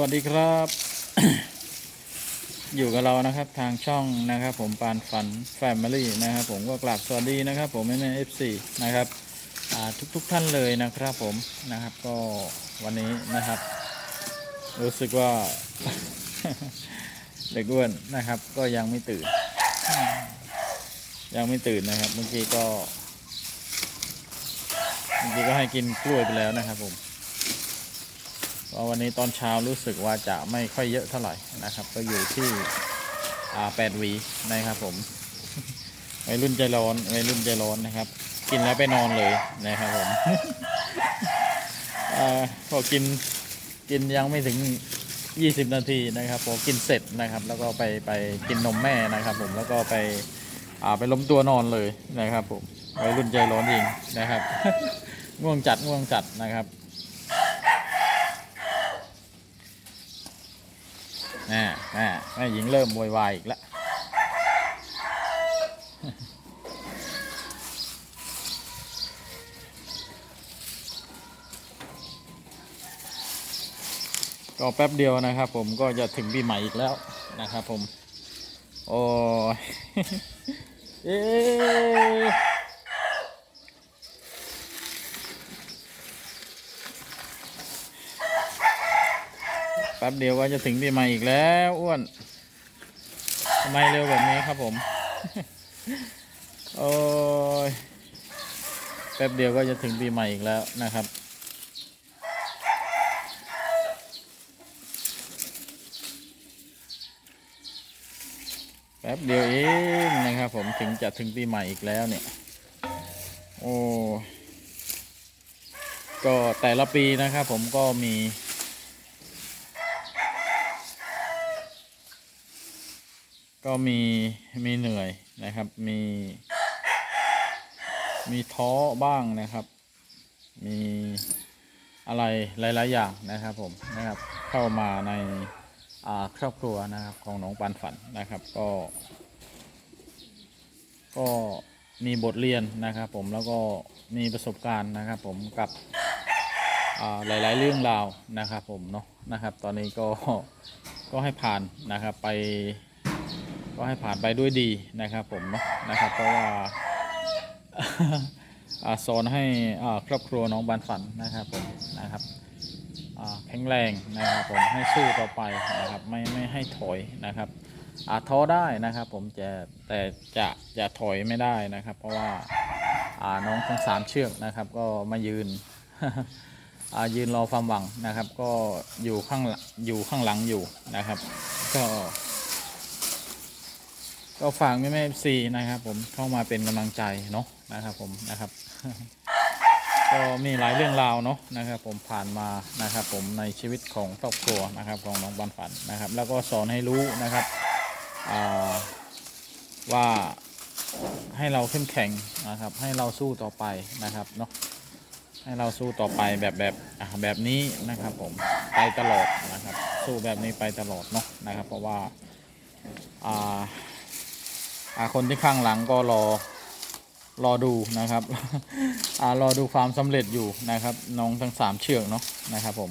สวัสดีครับ อยู่กับเรานะครับทางช่องนะครับ ผมปานฝันแฟมิลี่นะครับ ผมก็กราบสวัสดีนะครับ ผมแม่แม่เอฟซีนะครับอ่าทุกทท่านเลยนะครับ ผมนะครับ ก็วันนี้นะครับ รู้สึกว่าเด็กอ้วนนะครับ ก็ยังไม่ตื่น ยังไม่ตื่นนะครับเมื่อกี้ก็เมื่อกี้ก็ให้กินกล้วยไปแล้วนะครับ ผม ราะวันนี้ตอนเช้ารู้สึกว่าจะไม่ค่อยเยอะเท่าไหร่นะครับ ก็อยู่ที่แปดหวีนะครับผมวัยรุ่นใจร้อนวัยรุ่นใจร้อนนะครับ กินแล้วไปนอนเลยนะครับผมพอกินกินยังไม่ถึง 20 นาทีนะครับพอกินเสร็จนะครับ แล้วก็ไปไปกินนมแม่นะครับ ผมแล้วก็ไปอ่าไปล้มตัวนอนเลยนะครับผมวัยรุ่นใจร้อนจริงนะครับ ง่วงจัดง่วงจัดนะครับ แม่แม่าแม่หญิงเริ่มโวยวายอีกแล้วก็แป๊บเดียวนะครับผมก็จะถึงปีใหม่อีกแล้วนะครับผม โอ้ยเอ๊ แป๊บเดียวก็จะถึงปีใหม่อีกแล้วอ้วนทำไมเร็วแบบนี้ครับผม โอ้ยแป๊บเดียวก็จะถึงปีใหม่อีกแล้วนะครับ แป๊บเดียวเองนะครับผมถึงจะถึงปีใหม่อีกแล้วเนี่ย โอ้ ก็แต่ละปีนะครับผมก็มี ก็มีมีเหนื่อยนะครับ มี มีท้อบ้างนะครับ มีอะไรหลาย ๆ อย่างนะครับผมนะครับเข้ามาในาครอบครัวนะครับของน้องปันฝันนะครับก็ ก็มีบทเรียนนะครับผมแล้วก็มีประสบการณ์นะครับผมกับอ่าหลาย ๆ เรื่องราวนะครับผมเนาะนะครับ ตอนนี้ก็ก็ให้ผ่านนะครับไป ก็ให้ผ่านไปด้วยดีนะครับผมนะครับ เพราะว่าอาสอนให้ครอบครัวน้องบานฝันนะครับผมนะครับแข็งแรงนะครับผมให้สู้ต่อไปนะครับไม่ไม่ให้ถอยนะครับอาท้อได้นะครับ ผมจะแต่จะจะถอยไม่ได้นะครับ เพราะว่าน้องทั้งสามเชือกนะครับ ก็มายืนยืนรอความหวังนะครับ ก็อยู่ข้างอยู่ข้างหลังอยู่นะครับ ก็ ก็ฝากแม่แม่ซีนะครับผมเข้ามาเป็นกำลังใจเนาะนะครับผมนะครับ ก็มีหลายเรื่องราวเนาะนะครับผมผ่านมานะครับผมในชีวิตของครอบครัวนะครับของน้องบันฝันนะครับ แล้วก็สอนให้รู้นะครับว่าให้เราเข้มแข็งนะครับ ให้เราสู้ต่อไปนะครับเนาะให้เราสู้ต่อไปแบบแบบแบบนี้นะครับผมไปตลอดนะครับ สู้แบบนี้ไปตลอดเนาะนะครับ เพราะว่าอ่า คนที่ข้างหลังก็รอรอดูนะครับอารอดูความสำเร็จอยู่นะครับ น้องทั้งสามเชือกเนาะนะครับผม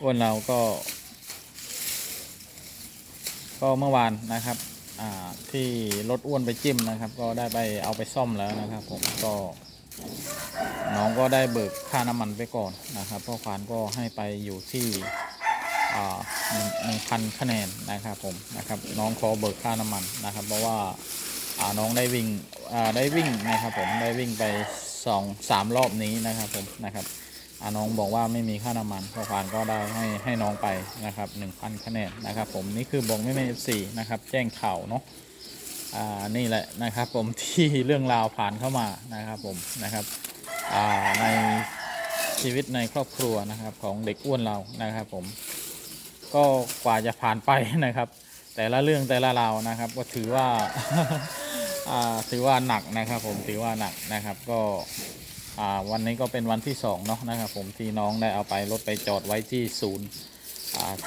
อ้วนเราก็ ก็เมื่อวานนะครับอ่าที่รถอ้วนไปจิ้มนะครับ ก็ได้ไปเอาไปซ่อมแล้วนะครับ ผมก็น้องก็ได้เบิกค่าน้ำมันไปก่อนนะครับพ่อควานก็ให้ไปอยู่ที่ หนึ่งพันคะแนนนะครับผมนะครับน้องขอเบิกค่าน้ำมันนะครับ เพราะว่าน้องได้วิ่งได้วิ่งนะครับผมได้วิ่งไปสองสามรอบนี้นะครับผมนะครับน้องบอกว่าไม่มีค่าน้ำมันพ่อควานก็ได้ให้ให้น้องไปนะครับหนึ่งพันคะแนนนะครับผมนี่คือบอกไม่ไม่สี่นะครับแจ้งข่าวเนาะอ่านี่แหละนะครับผมที่เรื่องราวผ่านเข้ามานะครับผมนะครับอ่าในชีวิตในครอบครัวนะครับของเด็กอ้วนเรานะครับผม ก็กว่าจะผ่านไปนะครับ แต่ละเรื่องแต่ละราวนะครับ ก็ถือว่าถือว่าหนักนะครับผมถือว่าหนักนะครับก็วันนี้ก็เป็นวันที่สองเนาะนะครับผมที่น้องได้เอาไปรถไปจอดไว้ที่ศูนย์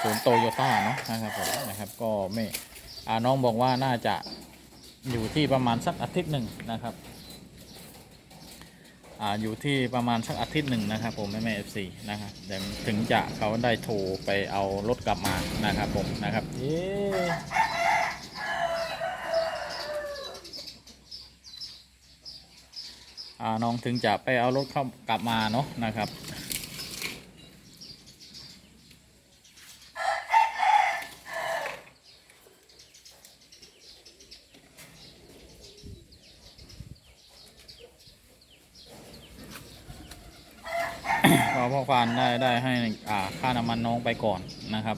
ศูนย์โตโยต้าเนาะนะครับผมนะครับก็ไม่น้องบอกว่าน่าจะอยู่ที่ประมาณสักอาทิตย์หนึ่งนะครับ ออยู่ที่ประมาณสักอาทิตย์หนึ่งนะครับผมแม่แม่เอฟซีนะครับเดี๋ยวถึงจะเขาได้โทรไปเอารถกลับมานะครับผมนะครับเอ๊ะอ่าน้องถึงจะไปเอารถเข้ากลับมาเนาะนะครับ ก็พ่อ ควานได้ได้ให้อ่าค่าน้ำมันน้องไปก่อนนะครับ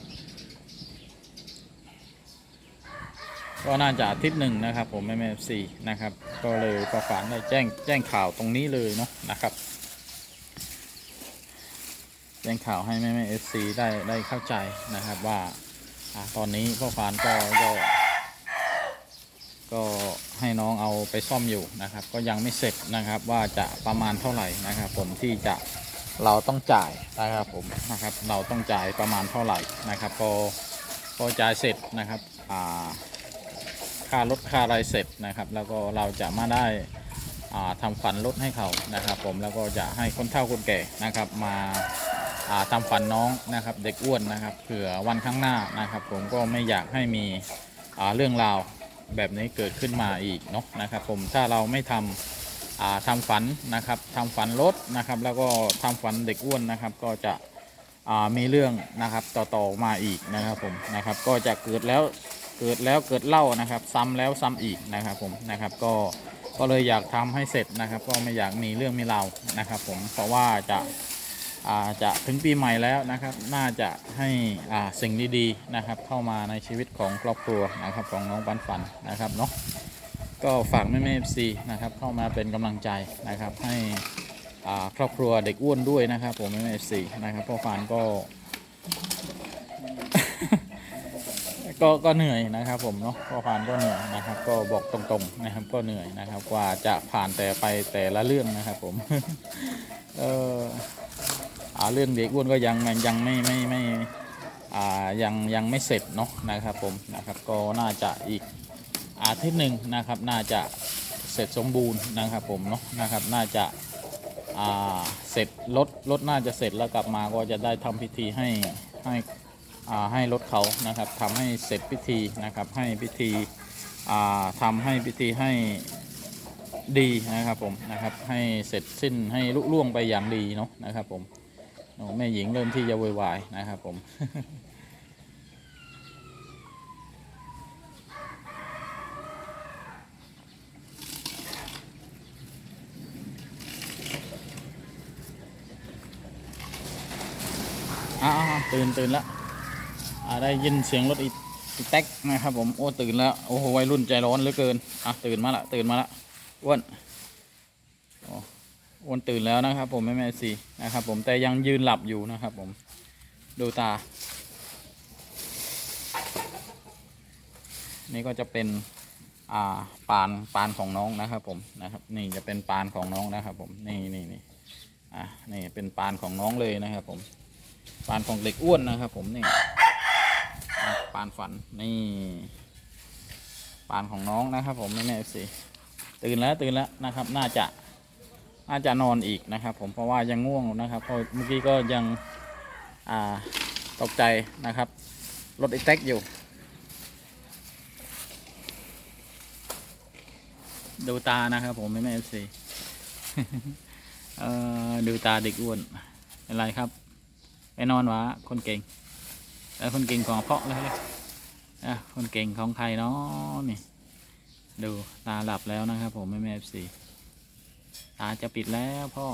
ก็น่าจะอาทิตย์หนึ่งนะครับ ผมแม่แม่ซีนะครับ ก็เลยพ่อควานได้แจ้งแจ้งข่าวตรงนี้เลยเนาะนะครับ แจ้งข่าวให้แม่แม่เอฟซีได้ได้เข้าใจนะครับว่าอตอนนี้พ่อควานก็ก็ก็ให้น้องเอาไปซ่อมอยู่นะครับ ก็ยังไม่เสร็จนะครับว่าจะประมาณเท่าไหร่นะครับ ผมที่จะ เราต้องจ่ายนะครับผมนะครับ เราต้องจ่ายประมาณเท่าไหร่นะครับพอพอจ่ายเสร็จนะครับอ่าค่ารถค่าอะไรเสร็จนะครับ แล้วก็เราจะมาได้อ่าทำฟันรถให้เขานะครับ ผมแล้วก็จะให้คนเฒ่าคนแก่นะครับ มาอ่าทำฟันน้องนะครับ เด็กอ้วนนะครับเผื่อวันข้างหน้านะครับ ผมก็ไม่อยากให้มีอ่าเรื่องราวแบบนี้เกิดขึ้นมาอีกเนาะนะครับ ผมถ้าเราไม่ทำอ่า ทำฝันนะครับทำฝันรถนะครับ แล้วก็ทำฝันเด็กอ้วนนะครับ ก็จะมีเรื่องนะครับต่อๆมาอีกนะครับผมนะครับ ก็จะเกิดแล้วเกิดแล้วเกิดเล่านะครับ ซ้ำแล้วซ้ำอีกนะครับผมนะครับก็ก็เลยอยากทำให้เสร็จนะครับ ก็ไม่อยากมีเรื่องมีราวนะครับ ผมเพราะว่าจะอาจะถึงปีใหม่แล้วนะครับ น่าจะให้สิ่งดีๆนะครับ เข้ามาในชีวิตของครอบครัวนะครับของน้องปันฝันนะครับเนาะ ก็ฝากแม่แม่ซีนะครับเข้ามาเป็นกำลังใจนะครับให้ครอบครัวเด็กอ้วนด้วยนะครับผมแม่แม่ซีนะครับพ่อฝันก็ ก็ก็เหนื่อยนะครับ ผมเนาะพ่อฝันก็เหนื่อยนะครับ ก็บอกตรงๆนะครับ ก็เหนื่อยนะครับ กว่าจะผ่านแต่ไปแต่ละเรื่องนะครับ ผม เอออเรื่องเด็กอ้วนก็ยังยังยังไม่ไม่ไม่อ่ายังยังไม่เสร็จเนาะนะครับ ผมนะครับ ก็น่าจะอีก อาทิตย์หนึ่งนะครับน่าจะเสร็จสมบูรณ์นะครับผมเนาะนะครับน่าจะาเสร็จรถรถน่าจะเสร็จแล้วกลับมาก็จะได้ทำพิธีให้ให้ให้รถเขานะครับทำให้เสร็จพิธีนะครับให้พิธีอ่าทำให้พิธีให้ดีนะครับผมนะครับให้เสร็จสิ้นให้ลุล่วงไปอย่างดีเนาะนะครับผมแม่หญิงเริ่มที่จะโวยวายนะครับผม อ่า ตื่นตื่นแล้วได้ยินเสียงรถอีอีแท็กนะครับผมโอ้ตื่นแล้วโอ้โหวัยรุ่นใจร้อนเหลือเกินอะตื่นมาละตื่นมาละอ้วนอ้อ้วนตื่นแล้วนะครับ ผมแม่แม่สีนะครับ ผมแต่ยังยืนหลับอยู่นะครับ ผมดูตา นี่ก็จะเป็นอ่าปานปานของน้องนะครับ ผมนะครับ นี่จะเป็นปานของน้องนะครับ ผมนี่นี่นี่อะนี่เป็นปานของน้องเลยนะครับ ผม ปานของเด็กอ้วนนะครับ ผมนี่ปานฝันนี่ปานของน้องนะครับ ผมแม่แม่สิตื่นแล้วตื่นแล้วนะครับ น่าจะน่าจะนอนอีกนะครับ ผมเพราะว่ายังง่วงนะครับเพราะเมื่อกี้ก็ยังอ่าตกใจนะครับรถไอแท็กอยู่ ดูตานะครับ ผมแม่แม่สิเอ่อดูตาเด็กอ้วนเป็นไรครับ ไปนอนวะคนเก่งแล้วคนเก่งของเพาะเลยอะคนเก่งของใครเนาะนี่ ดูตาหลับแล้วนะครับ ผมแม่แม่สีตาจะปิดแล้วพ่อ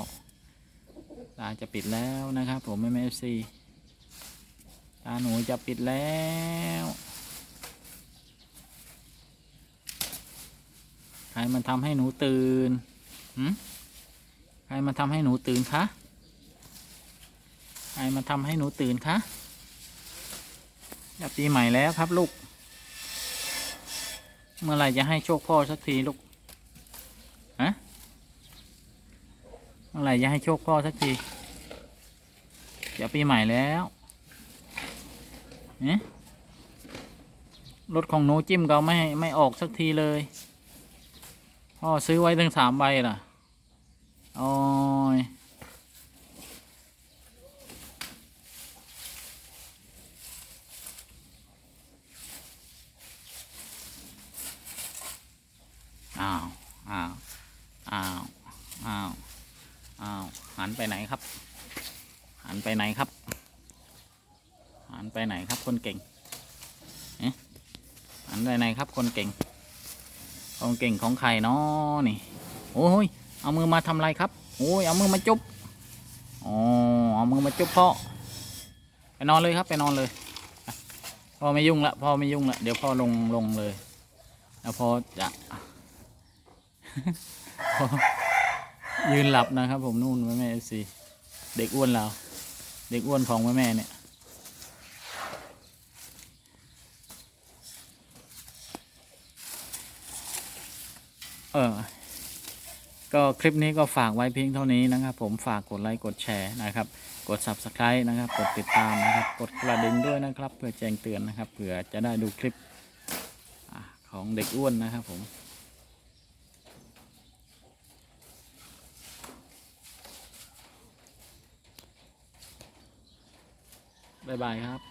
ตาจะปิดแล้วนะครับ ผมแม่แม่สีตาหนูจะปิดแล้วใครมันทำให้หนูตื่นใครมาทำให้หนูตื่นคะ ใครมาทำให้หนูตื่นคะจะปีใหม่แล้วครับลูก เมื่อไหร่จะให้โชคพ่อสักทีลูกฮะเมื่อไหร่จะให้โชคพ่อสักทีจะปีใหม่แล้วเนี่ยรถของหนูจิ้มก็ไม่ไม่ออกสักทีเลย พ่อซื้อไว้ถึงสามใบล่ะอโอ้ย อ้าว อ้าว อ้าว อ้าว อ้าว หันไปไหนครับ หันไปไหนครับ หันไปไหนครับคนเก่งเอ๊ะหันไปไหนครับคนเก่ง คนเก่งของใครเนาะนี่ โอ้ย เอามือมาทำอะไรครับ โอ้ย เอามือมาจุ๊บอ๋อ เอามือมาจุ๊บพ่อ ไปนอนเลยครับ ไปนอนเลย พ่อไม่ยุ่งละ พ่อไม่ยุ่งละ เดี๋ยวพ่อลงลงเลย แล้วพ่อจะ ยืนหลับนะครับ ผมนู่นแม่แม่เอฟซีเด็กอ้วนเราเด็กอ้วนของแม่แม่เนี่ยเออก็คลิปนี้ก็ฝากไว้เพียงเท่านี้นะครับ ผมฝากกดไลค์กดแชร์นะครับ กด subscribe นะครับ กดติดตามนะครับ กดกระดิ่งด้วยนะครับ เพื่อแจ้งเตือนนะครับเผื่อจะได้ดูคลิปของเด็กอ้วนนะครับผม บ๊ายบายครับ